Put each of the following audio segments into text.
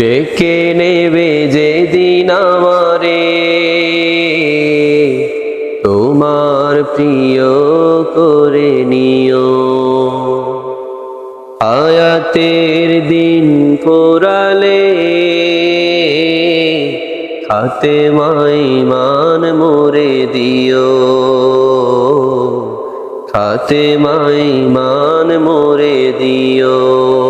ডেকে নেবে যেদিন আমারে। তোমার প্রিয় করে নিও। আয়াতের দিন কোরালে খাতে মাইমান মোরে দিও। খাতে মাইমান মোরে দিও।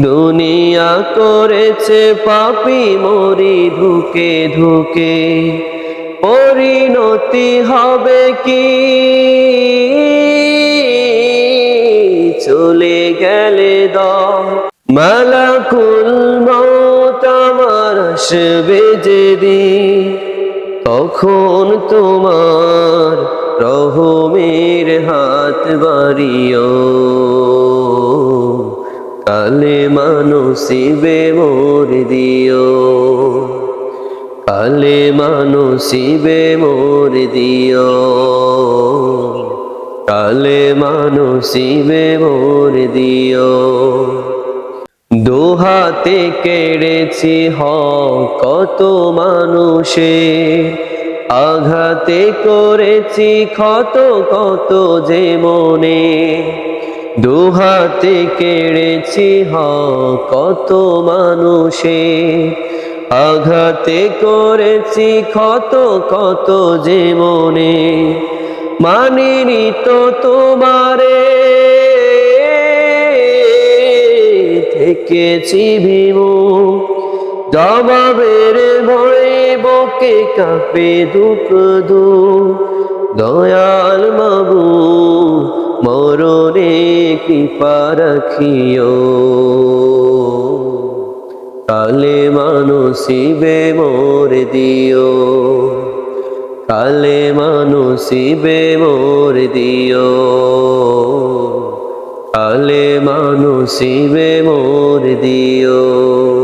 দুনিয়া করেছে পাপি মরি ধুকে ধুকে। পরিণতি হবে কি? চলে গেলে দম। মালাকুল মৌত আমার আসবে যেদিন। তখন তোমার রহমের হাত বাড়িও কালে মানসিবে মোর দিও। কালে মানসিবে মোর দিও। কালে মানসিবে মোর দিও। দোহাতে কেড়েছি হ কত মানুষে। আঘাতে করেছি ক্ষত, কত যে মনে। দুহাতে কেড়েছি, হ, কত মানুষে। আঘাতে করেছি, ক্ষত কত যে মনে। মানিনি তো তোমারে, থেকেছি ভীমু। জবাবের ভয়ে বকে কাঁপে দুঃখ দু দয়াল মাবু মরণে কৃপা রাখিও কালে মানসিবে মোর দিও। কালে মানসিবে মোর দিও। কালে মানসিবে মোর দিও।